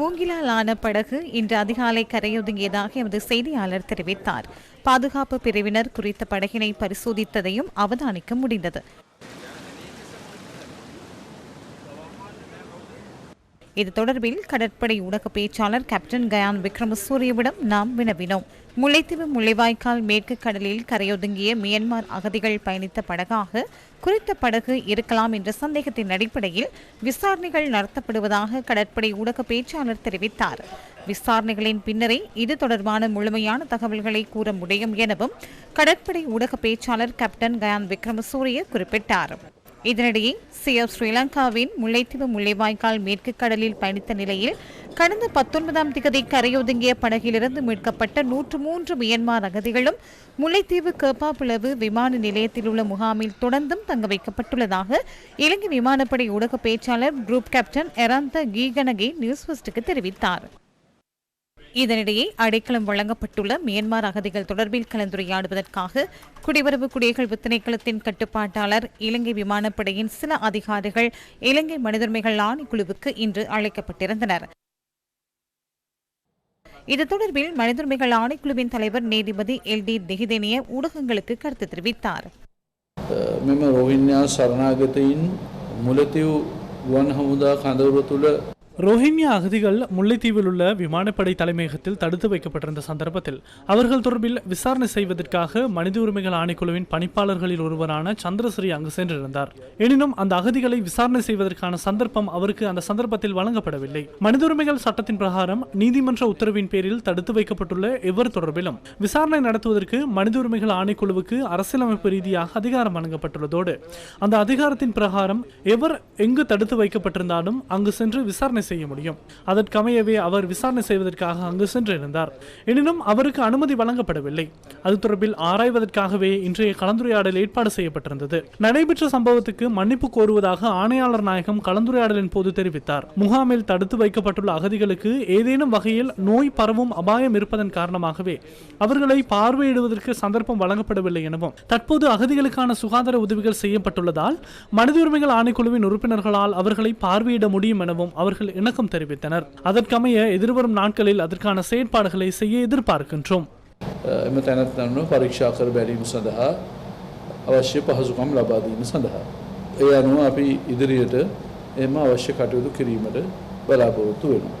மூங்கிலால் ஆன படகு இன்று அதிகாலை கரையொதுங்கியதாக எமது செய்தியாளர் தெரிவித்தார். பாதுகாப்பு பிரிவினர் குறித்த படகினை பரிசோதித்ததையும் அவதானிக்க முடிந்தது. இது தொடர்பில் கடற்படை ஊடக பேச்சாளர் கேப்டன் கயான் விக்ரமசூரியவிடம் நாம் வினவினோம். முல்லைத்தீவு முள்ளிவாய்க்கால் மேற்கு கடலில் கரையொதுங்கிய மியன்மார் அகதிகள் பயணித்த படகாக குறித்த படகு இருக்கலாம் என்ற சந்தேகத்தின் அடிப்படையில் விசாரணைகள் நடத்தப்படுவதாக கடற்படை ஊடக பேச்சாளர் தெரிவித்தார். விசாரணைகளின் பின்னரே இது தொடர்பான முழுமையான தகவல்களை கூற முடியும் எனவும் கடற்படை ஊடக பேச்சாளர் கேப்டன் கயான் விக்ரமசூரிய குறிப்பிட்டார். இதனிடையே சிஎஃப் ஸ்ரீலங்காவின் முல்லைத்தீவு முல்லைவாய்க்கால் மேற்கு கடலில் பயணித்த நிலையில் கடந்த பத்தொன்பதாம் திகதி கரையொதுங்கிய படகிலிருந்து மீட்கப்பட்ட நூற்று மூன்று மியன்மார் அகதிகளும் முல்லைத்தீவு கேப்பாப்புலவு விமான நிலையத்தில் உள்ள முகாமில் தொடர்ந்தும் தங்க வைக்கப்பட்டுள்ளதாக இலங்கை விமானப்படை ஊடக பேச்சாளர் group captain Eranda Geeganage news ஃபர்ஸ்டுக்கு தெரிவித்தார். இதனிடையே அடைக்கலம் வழங்கப்பட்டுள்ள மியான்மர் அகதிகள் தொடர்பில் கலந்துரையாடுவதற்காக குடிவரவு குடியகழ்வு திணைக்களத்தின் கட்டுப்பாட்டாளர் இலங்கை விமானப்படையின் சில அதிகாரிகள் இலங்கை மனிதுரிமைகள் ஆணைக்குழுவுக்கு இன்று அழைக்கப்பட்டிருந்தனர் இது தொடர்பில் மனிதுரிமைகள் ஆணைக்குழுவின் தலைவர் நீதிபதி எல் டி தெஹிதேனிய ஊடகங்களுக்கு கருத்து தெரிவித்தார் මෙම රෝහින්යා සරණාගතයින් මුලතිව් ගුවන් හමුදා කඳවුර තුළ ரோஹிங்யா அகதிகள் முல்லைத்தீவில் உள்ள விமானப்படை தலைமையகத்தில் தடுத்து வைக்கப்பட்டிருந்த சந்தர்ப்பத்தில் அவர்கள் தொடர்பில் விசாரணை செய்வதற்காக மனித உரிமைகள் ஆணைக்குழுவின் பணிப்பாளர்களில் ஒருவரான சந்திரஸ்ரீ அங்கு சென்றிருந்தார். எனினும் அந்த அகதிகளை விசாரணை செய்வதற்கான சந்தர்ப்பம் அவருக்கு அந்த சந்தர்ப்பத்தில் வழங்கப்படவில்லை. மனித உரிமைகள் சட்டத்தின் பிரகாரம் நீதிமன்ற உத்தரவின் பேரில் தடுத்து வைக்கப்பட்டுள்ள எவர் தொடர்பிலும் விசாரணை நடத்துவதற்கு மனித உரிமைகள் ஆணைக்குழுவுக்கு அரசியலமைப்பு ரீதியாக அதிகாரம் வழங்கப்பட்டுள்ளதோடு அந்த அதிகாரத்தின் பிரகாரம் எவர் எங்கு தடுத்து வைக்கப்பட்டிருந்தாலும் அங்கு சென்று விசாரணை செய்ய முடியும். அதற்கமையவே அவர் விசாரணை செய்வதற்காக அங்கு சென்றிருந்தார். எனினும் அவருக்கு அனுமதி வழங்கப்படவில்லை. அது தொடர்பில் ஆராய்வதற்காகவே இன்றைய கலந்துரையாடல் ஏற்பாடு செய்யப்பட்டிருந்தது. நடைபெற்ற சம்பவத்துக்கு மன்னிப்பு கோருவதாக ஆணையாளர் நாயகம் கலந்துரையாடலின் போது தெரிவித்தார். முகாமில் தடுத்து வைக்கப்பட்டுள்ள அகதிகளுக்கு ஏதேனும் வகையில் நோய் பரவும் அபாயம் இருப்பதன் காரணமாகவே அவர்களை பார்வையிடுவதற்கு சந்தர்ப்பம் வழங்கப்படவில்லை எனவும் தற்போது அகதிகளுக்கான சுகாதார உதவிகள் செய்யப்பட்டுள்ளதால் மனித உரிமைகள் ஆணைக்குழுவின் உறுப்பினர்களால் அவர்களை பார்வையிட முடியும் எனவும் அவர்கள் இணக்கம் தெரிவித்தனர் அதற்கமைய எதிர்வரும் நாட்களில் அதற்கான செயற்பாடுகளை செய்ய எதிர்பார்க்கின்றோம் එම තැනැත්තන්ව පරීක්ෂා කර බැලීම සඳහා අවශ්‍ය පහසුකම් ලබාදීම සඳහා. ඒ අනුව අපි ඉදිරියට එම අවශ්‍ය කටයුතු කිරීමට බලාපොරොත්තු වෙනවා.